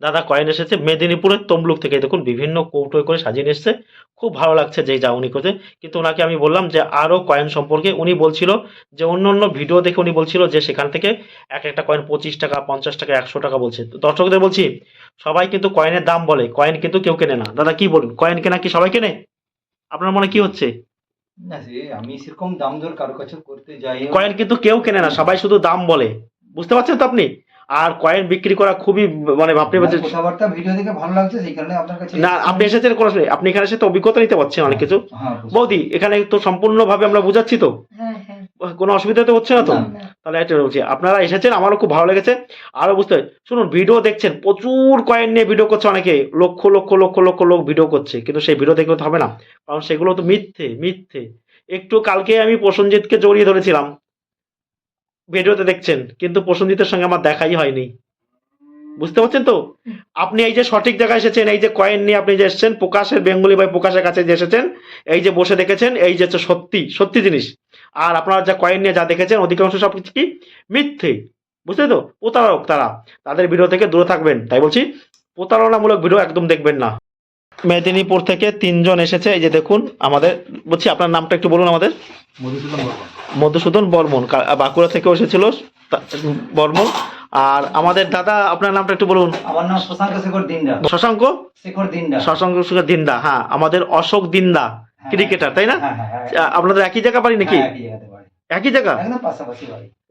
দাদা কয়েন এসেছে মেদিনীপুরের তমলুক থেকে। দেখুন বিভিন্ন কৌটোয় করে সাজিয়ে নিয়ে এসছে। খুব ভালো লাগছে যে যা উনি করতে কিন্তু ওনাকে আমি বললাম যে আরও কয়েন সম্পর্কে উনি বলছিল যে অন্য অন্য ভিডিও দেখে উনি বলছিল যে সেখান থেকে এক একটা কয়েন পঁচিশ টাকা পঞ্চাশ টাকা একশো টাকা বলছে। তো দর্শকদের বলছি সবাই কিন্তু কয়েনের দাম বলে কয়েন কিন্তু কেউ কেনে না। দাদা কি বলুন কয়েন কেনা কি সবাই কেনে? আপনার মনে কি হচ্ছে? না আমি সেরকম দাম দর কারও কাছে করতে যাই কয়েন কিন্তু কেউ কেনে না সবাই শুধু দাম বলে। বুঝতে পারছেন তো আপনি? আর কয়েন বিক্রি করা খুবই মানে ভাবতে আপনার কথাবার্তা ভিডিও দেখে ভালো লাগছে সেই কারণে আপনার কাছে না আপনি এসেছেন কোনো আপনি এখানে এসে তো অভিজ্ঞতা নিতে পারছেন অনেক কিছু। হ্যাঁ বৌদি এখানে তো সম্পূর্ণভাবে আমরা বুঝাচ্ছি তো। হ্যাঁ হ্যাঁ। কোনো অসুবিধা তো হচ্ছে না তো। তাহলে একটা বলছি আপনারা এসেছেন আমারও খুব ভালো লেগেছে। আরও বুঝতে শুনুন ভিডিও দেখছেন প্রচুর কয়েন নিয়ে ভিডিও করছে অনেকে লক্ষ লক্ষ লক্ষ লক্ষ লোক ভিডিও করছে কিন্তু সেই ভিডিও দেখলে তো হবে না। কারণ সেগুলো তো মিথ্যে মিথ্যে। একটু কালকে আমি প্রসঞ্জিৎকে জড়িয়ে ধরেছিলাম ভিডিওতে দেখছেন কিন্তু প্রসঞ্জিতের সঙ্গে আমার দেখাই হয়নি। বুঝতে পারছেন তো? আপনি এই যে সঠিক জায়গায় এসেছেন এই যে কয়েন নিয়ে আপনি যে এসেছেন প্রকাশের বেঙ্গলি ভাই প্রকাশের কাছে যে এসেছেন এই যে বসে দেখেছেন এই যে হচ্ছে সত্যি সত্যি জিনিস। আর আপনারা যা কয়েন নিয়ে যা দেখেছেন অধিকাংশ সব কিছু কি মিথ্যে। বুঝতে তো? প্রতারক তারা। তাদের ভিডিও থেকে দূরে থাকবেন। তাই বলছি প্রতারণামূলক ভিডিও একদম দেখবেন না। মেদিনীপুর থেকে তিনজন এসেছে এই যে দেখুন আমাদের বলছি আপনার নামটা একটু বলুন আমাদের। মধুসূদন। মধুসূদন বর্মন বাঁকুড়া থেকেও এসেছিল বর্মন। আর আমাদের দাদা আপনার নামটা একটু বলুন। আমার নাম শশাঙ্ক শেখর দিনডা। শশাঙ্ক? শেখর দিনডা। শশাঙ্ক সুখের দিন্দা হ্যাঁ আমাদের অশোক দিন্দা হ্যাঁ। ক্রিকেটার তাই না? হ্যাঁ হ্যাঁ হ্যাঁ। আপনাদের একই জায়গা বাড়ি নাকি? হ্যাঁ, একই জায়গাতে বাড়ি। একই জায়গা?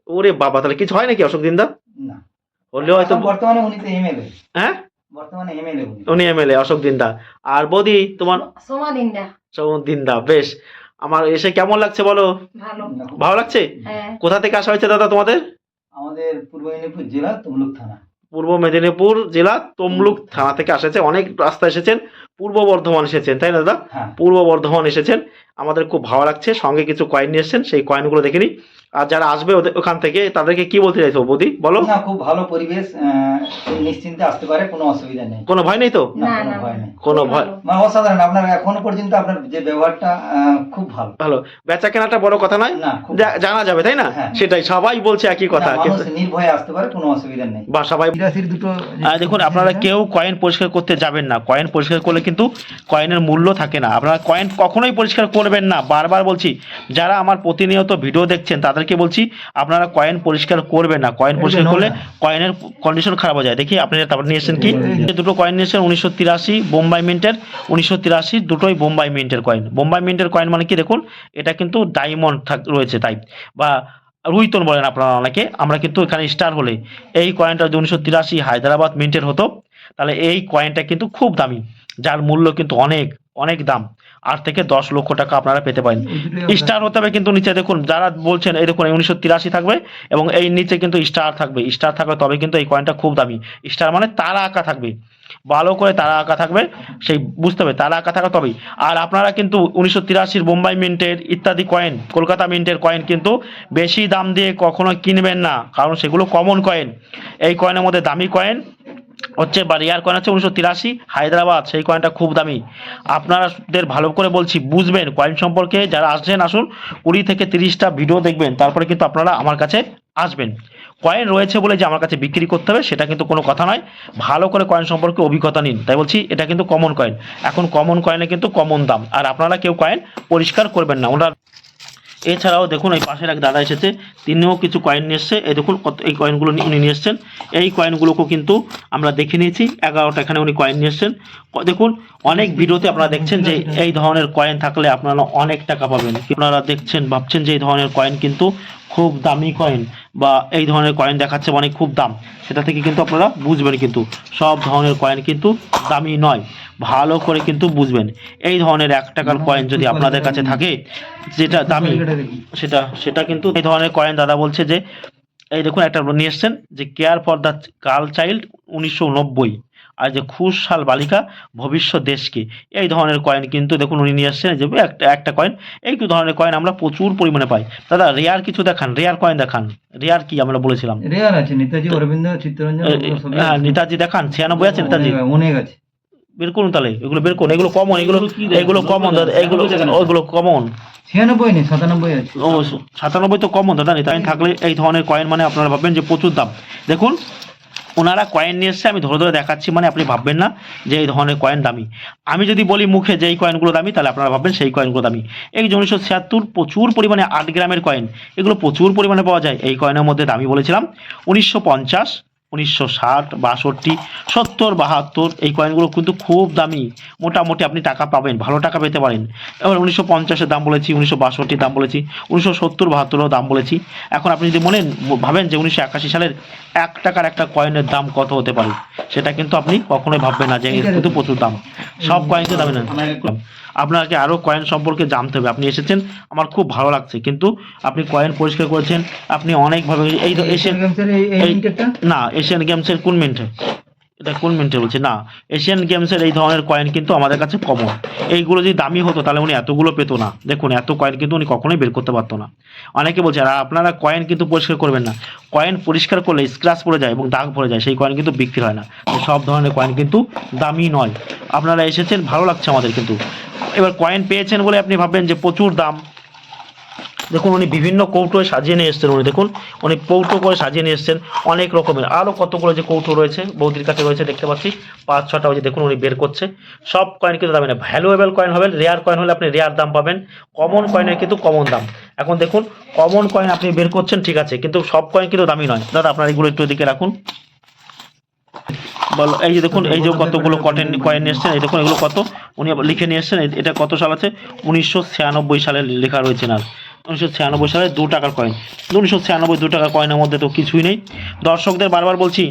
ওরে বাবা তাহলে কিছু হয় নাকি অশোক দিন্দা না। হলেও হয়তো বর্তমানে উনি তো এমএলএ হ্যাঁ? বর্তমানে এমএলএ উনি। এমএলএ অশোক দিন্দা আর বৌদি তোমার সোমা দিনটা সৌম দিন্দা বেশ। আমার এসে কেমন লাগছে বলো? ভালো। লাগছে? হ্যাঁ। কোথা থেকে আসা হয়েছে দাদা তোমাদের? আমাদের পূর্ব মেদিনীপুর জেলা তমলুক থানা। পূর্ব মেদিনীপুর জেলা তমলুক থানা থেকে আসেছে। অনেক রাস্তা এসেছেন। পূর্ব বর্ধমান এসেছেন তাই না দাদা? হ্যাঁ। পূর্ব বর্ধমান এসেছেন। আমাদের খুব ভালো লাগছে। সঙ্গে কিছু কয়েন নিয়ে এসেছেন সেই কয়েনগুলো দেখে নিই। আর যারা আসবে ওখান থেকে তাদেরকে কি বলতে চাইছো বৌদি? বলো। না খুব ভালো পরিবেশ নিশ্চিন্তে আসতে পারে কোনো অসুবিধা নেই। কোনো ভয় নেই তো? না না কোনো ভয় নেই। কোনো ভয়। ভালো। মানে অসাধারণ আপনার এখনও পর্যন্ত আপনার যে ব্যবহারটা খুব ভালো। ভালো। বেচা কেনাটা বড় কথা নয়। জানা যাবে তাই না? হ্যাঁ। সেটাই সবাই বলছে একই কথা নির্ভয়ে আসতে পারে কোনো অসুবিধা নেই। বা সবাই দুটো দেখুন আপনারা কেউ কয়েন পরিষ্কার করতে যাবেন না। কয়েন পরিষ্কার করলে কিন্তু কয়েনের মূল্য থাকে না। আপনারা কয়েন কখনোই পরিষ্কার করবেন না। বারবার বলছি যারা আমার প্রতিনিয়ত ভিডিও দেখছেন তাদেরকে বলছি আপনারা কয়েন পরিষ্কার করবেন না। কয়েন পরিষ্কার করলে কয়েনের কন্ডিশন খারাপ হয়ে যায়। দেখি আপনি তারপর নিয়ে এসেছেন কি? দুটো কয়েন নিয়েছেন উনিশশো তিরাশি বোম্বাই মিন্টের উনিশশো তিরাশি দুটোই বোম্বাই মিন্টের কয়েন বোম্বাই মিন্টের কয়েন মানে কি দেখুন এটা কিন্তু ডায়মন্ড থাক রয়েছে তাই বা রুইতন বলেন আপনারা অনেকে আমরা কিন্তু এখানে স্টার হলে। এই কয়েনটা যদি উনিশশো তিরাশি হায়দ্রাবাদ মিন্টের হতো তাহলে এই কয়েনটা কিন্তু খুব দামি। যার মূল্য কিন্তু অনেক অনেক দাম। আট থেকে দশ লক্ষ টাকা আপনারা পেতে পারেন। স্টার হতে হবে কিন্তু নিচে। দেখুন যারা বলছেন এই দেখুন উনিশশো তিরাশি থাকবে এবং এই নিচে কিন্তু স্টার থাকবে। স্টার থাকবে তবে কিন্তু এই কয়েনটা খুব দামি। স্টার মানে তারা আঁকা থাকবে। ভালো করে তারা আঁকা থাকবে। সেই বুঝতে হবে তারা আঁকা থাকা তবেই। আর আপনারা কিন্তু উনিশশো তিরাশির বোম্বাই মিন্টের ইত্যাদি কয়েন কলকাতা মিন্টের কয়েন কিন্তু বেশি দাম দিয়ে কখনো কিনবেন না। কারণ সেগুলো কমন কয়েন এই কয়েনের মধ্যে দামি কয়েন হচ্ছে বা রিয়ার কয়েন হচ্ছে উনিশশো তিরাশি, হায়দ্রাবাদ, সেই কয়েনটা খুব দামি। আপনারাদের ভালো করে বলছি, বুঝবেন কয়েন সম্পর্কে, যারা আসছেন, আসুন, কুড়ি থেকে তিরিশটা ভিডিও দেখবেন, তারপরে কিন্তু আপনারা আমার কাছে আসবেন। কয়েন রয়েছে বলে যে আমার কাছে বিক্রি করতে হবে, সেটা কিন্তু কোনো কথা নয়। ভালো করে কয়েন সম্পর্কে অভিজ্ঞতা নিন। তাই বলছি, এটা কিন্তু কমন কয়েন এখন কমন কয়েনে কিন্তু কমন দাম। আর আপনারা কেউ কয়েন পরিষ্কার করবেন না। ওনারা এছাড়াও দেখুন, এই পাশের এক দাদা এসেছে, তিনিও কিছু কয়েন নিয়ে এসছে। এই দেখুন, কত এই কয়েনগুলো উনি নিয়ে এসছেন। এই কয়েনগুলোকেও কিন্তু আমরা দেখে নিয়েছি, এগারোটা এখানে উনি কয়েন নিয়ে এসছেন। দেখুন, অনেক ভিডিওতে আপনারা দেখছেন যে এই ধরনের কয়েন থাকলে আপনারা অনেক টাকা পাবেন। আপনারা দেখছেন, ভাবছেন যে এই ধরনের কয়েন কিন্তু খুব দামি কয়েন বা এই ধরনের কয়েন দেখাচ্ছে মানে খুব দাম। সেটা থেকে কিন্তু আপনারা বুঝবেন কিন্তু সব ধরনের কয়েন কিন্তু দামি নয় ভালো করে কিন্তু বুঝবেন। এই ধরনের এক টাকার কয়েন যদি আপনাদের কাছে থাকে যেটা দামি সেটা সেটা কিন্তু এই ধরনের কয়েন দাদা বলছে যে এই দেখুন একটা নিয়ে এসছেন যে care for the girl child উনিশশো নব্বই। আর যে খুশহাল বালিকা ভবিষ্যৎ দেশকে। এই ধরনের কয়েন কিন্তু দেখুন উনি নিয়ে এসছেন যে একটা একটা কয়েন এই দু ধরনের কয়েন আমরা প্রচুর পরিমাণে পাই। দাদা রেয়ার কিছু দেখান রেয়ার কয়েন দেখান। রেয়ার কি আমরা বলেছিলাম? রেয়ার আছে নেতাজি অরবিন্দ চিত্তরঞ্জন ওগুলো হ্যাঁ নেতাজি দেখান ছিয়ানব্বই আছে নেতাজি? অনেক- আছে বের করুন তাহলে এগুলো বের করুন এগুলো কমন এগুলো এগুলো কমন দাদা এগুলো ওইগুলো কমন ছিয়ানব্বই নেই সাতানব্বই আছে। ও সাতানব্বই তো কমন দাদা নেতাজি থাকলে এই ধরনের কয়েন মানে আপনারা ভাববেন যে প্রচুর দাম। দেখুন ওনারা কয়েন নিয়ে এসছে, আমি ধরে ধরে দেখাচ্ছি মানে আপনি ভাববেন না যে এই ধরনের কয়েন দামি। আমি যদি বলি মুখে যে এই কয়েনগুলো দামি, তাহলে আপনারা ভাববেন সেই কয়েনগুলো দামি। এই যে উনিশশো ছিয়াত্তর প্রচুর পরিমাণে আট গ্রামের কয়েন এগুলো প্রচুর পরিমাণে পাওয়া যায়। এই কয়েনের মধ্যে দামি বলেছিলাম। উনিশশো পঞ্চাশ উনিশশো ষাট, বাষট্টি, সত্তর, বাহাত্তর, এই কয়েনগুলো কিন্তু খুব দামি। মোটামুটি আপনি টাকা পাবেন, ভালো টাকা পেতে পারেন। এবার উনিশশো পঞ্চাশের দাম বলেছি, উনিশশো বাষট্টির দাম বলেছি, উনিশশো সত্তর বাহাত্তরও দাম বলেছি। এখন আপনি যদি মনে ভাবেন যে উনিশশো একাশি সালের এক টাকার একটা কয়েনের দাম কত হতে পারে, সেটা কিন্তু আপনি কখনোই ভাববেন না যে কিন্তু প্রচুর দাম। সব কয়েন দামি না। আপনাকে আরও কয়েন সম্পর্কে জানতে হবে। আপনি এসেছেন আমার খুব ভালো লাগছে। কিন্তু আপনি কয়েন পরিষ্কার করেছেন আপনি অনেকভাবে এই তো এশিয়ান না এশিয়ান গেমসের কোন মিনিটে এটা কোন মিনিটে বলছি? না এশিয়ান গেমসের এই ধরনের কয়েন কিন্তু আমাদের কাছে কমন এইগুলো যদি দামি হতো, তাহলে উনি এতগুলো পেতো না। দেখুন, এত কয়েন কিন্তু উনি কখনোই বের করতে পারতো না। অনেকে বলছে, আর আপনারা কয়েন কিন্তু পরিষ্কার করবেন না। কয়েন পরিষ্কার করলে স্ক্র্যাচ পড়ে যায় এবং দাগ পড়ে যায়, সেই কয়েন কিন্তু বিক্রি হয় না। সব ধরনের কয়েন কিন্তু দামি নয়। আপনারা এসেছেন, ভালো লাগছে আমাদের কিন্তু। এবার কয়েন পেয়েছেন বলে আপনি ভাববেন যে প্রচুর দাম। দেখুন উনি বিভিন্ন কৌটোয় সাজিয়ে নিয়ে এসছেন উনি, দেখুন। উনি কৌটো করে সাজিয়ে নিয়ে এসছেন অনেক রকমের। আরও কতগুলো যে কৌটো রয়েছে, বৌদির কাছে রয়েছে, দেখতে পাচ্ছি। পাঁচ, ছটা ওই যে দেখুন উনি বের করছে। সব কয়েন কিন্তু দামি না ভ্যালুয়েবল কয়েন হবে রেয়ার কয়েন হলে আপনি রেয়ার দাম পাবেন। কমন কয়েনের কিন্তু কমন দাম। এখন দেখুন কমন কয়েন আপনি বের করছেন, ঠিক আছে, কিন্তু সব কয়েন কিন্তু দামি নয়। দাদা, আপনার এগুলো একটু এদিকে রাখুন। বলো, এই যে দেখুন, এই যে কতগুলো কটেন কয়েন এসছেন, এই দেখুন এগুলো কত? উনি লিখে নিয়ে এসছেন, এটা কত সাল আছে? উনিশশো ছিয়ানব্বই সালে লেখা রয়েছে না উনিশশো ছিয়ানব্বই সালে দু টাকার কয়েন উনিশশো ছিয়ানব্বই দু টাকার কয়েনের মধ্যে তো কিছুই নেই। দর্শকদের বারবার বলছি,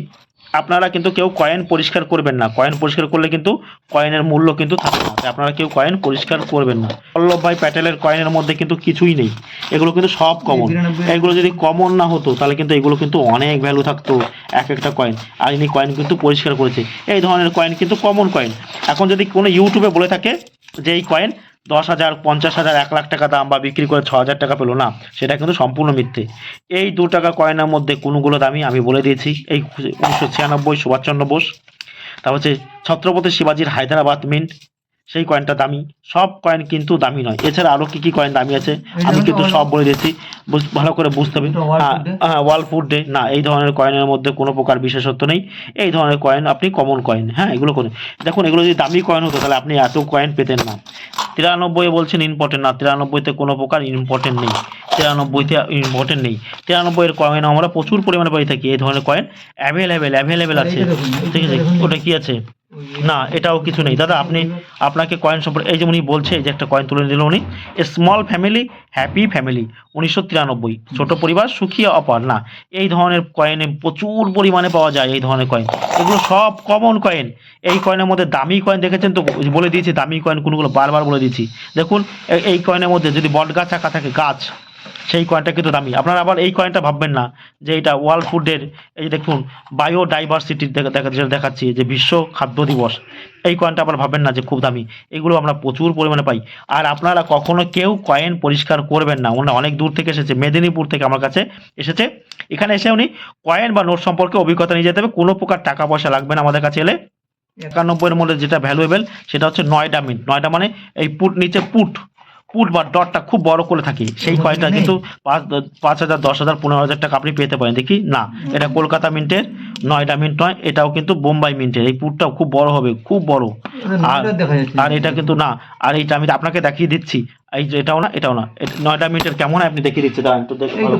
আপনারা কিন্তু কেউ কয়েন পরিষ্কার করবেন না। কয়েন পরিষ্কার করলে কিন্তু কয়েনের মূল্য কিন্তু থাকে না। আপনারা কেউ কয়েন পরিষ্কার করবেন না। পল্লব ভাই প্যাটেলের কয়েনের মধ্যে কিন্তু কিছুই নেই। এগুলো কিন্তু সব কমন এগুলো যদি কমন না হতো, তাহলে কিন্তু এগুলো কিন্তু অনেক ভ্যালু থাকতো এক একটা কয়েন আর ইনি কয়েন কিন্তু পরিষ্কার করেছে। এই ধরনের কয়েন কিন্তু কমন কয়েন এখন যদি কোনো ইউটিউবে বলে থাকে যে এই কয়েন দশ হাজার পঞ্চাশ হাজার এক লাখ টাকা দাম বা বিক্রি করে ছ হাজার টাকা পেল না সেটা কিন্তু সম্পূর্ণ মিথ্যে। এই দু টাকা কয়েনের মধ্যে কোনগুলো দামি আমি বলে দিয়েছি। এই উনিশশো ছিয়ানব্বই সুভাষচন্দ্র বোস তারপর হচ্ছে ছত্রপতি শিবাজির হায়দ্রাবাদ মিন্ট সেই কয়েনটা দামি। সব কয়েন কিন্তু দামি নয়। এছাড়া আরও কি কি কয়েন দামি আছে আমি কিন্তু সব বলে দিয়েছি। ভালো করে বুঝতে হবে। হ্যাঁ? হ্যাঁ ওয়ার্ল্ড ফুড ডে। না এই ধরনের কয়েনের মধ্যে কোনো প্রকার বিশেষত্ব নেই। এই ধরনের কয়েন আপনি কমন কয়েন। হ্যাঁ এগুলো করে দেখুন এগুলো যদি দামি কয়েন হতো তাহলে আপনি এত কয়েন পেতেন না। তিরানব্বই বলছেন ইম্পর্টেন্ট না। তিরানব্বইতে কোনো প্রকার ইম্পর্টেন্ট নেই। তিরানব্বইতে ইম্পর্টেন্ট নেই। তিরানব্বইয়ের কয়েন আমরা প্রচুর পরিমাণে পাই থাকি এই ধরনের কয়েন অ্যাভেলেবেল অ্যাভেলেবেল আছে। ঠিক আছে? ওটা কি আছে? না এটাও কিছু নেই। দাদা আপনি আপনাকে কয়েন সম্পর্কে এই যে উনি বলছে যে একটা কয়েন তুলে দিল উনি স্মল ফ্যামিলি হ্যাপি ফ্যামিলি উনিশশো তিরানব্বই। ছোট পরিবার সুখী অপার। না এই ধরনের কয়েনে প্রচুর পরিমাণে পাওয়া যায় এই ধরনের কয়েন। এগুলো সব কমন কয়েন। এই কয়েনের মধ্যে দামি কয়েন দেখেছেন তো? বলে দিয়েছি দামি কয়েন কোনগুলো বারবার বলে দিয়েছি। দেখুন এই কয়েনের মধ্যে যদি বট গাছ আঁকা থাকে গাছ সেই কয়েনটা কিন্তু দামি। আপনারা আবার এই কয়েনটা ভাববেন না যে এটা ওয়ার্ল্ড ফুডের এই দেখুন বায়োডাইভার্সিটি যেটা দেখাচ্ছি, যে বিশ্ব খাদ্য দিবস, এই কয়েনটা আবার ভাববেন না যে খুব দামি। এগুলো আমরা প্রচুর পরিমাণে পাই। আর আপনারা কখনো কেউ কয়েন পরিষ্কার করবেন না। ওনারা অনেক দূর থেকে এসেছে, মেদিনীপুর থেকে আমার কাছে এসেছে। এখানে এসে উনি কয়েন বা নোট সম্পর্কে অভিজ্ঞতা নিয়ে যেতে হবে। কোনো প্রকার টাকা পয়সা লাগবে না আমাদের কাছে এলে। একানব্বইয়ের মধ্যে যেটা ভ্যালুয়েবল সেটা হচ্ছে নয়ডা মিন নয়ডা মানে এই পুট নিচে পুট। পুট বা ডটটা খুব বড় করে থাকে। সেই কয়েনটা কিন্তু পাঁচ হাজার দশ হাজার পনেরো হাজার টাকা আপনি পেতে পারেন। দেখি না এটা কলকাতা মিন্টের নয়টা মিন্ট নয় এটাও কিন্তু বোম্বাই মিন্টের এই পুটটাও খুব বড় হবে খুব বড়। আর আর এটা কিন্তু না আর এইটা আমি আপনাকে দেখিয়ে দিচ্ছি। এই যে এটাও না এটাও না। নয়টা মিনিটের কেমন আপনি দেখিয়ে দিচ্ছি? দাঁড়ান তো দেখুন এই তো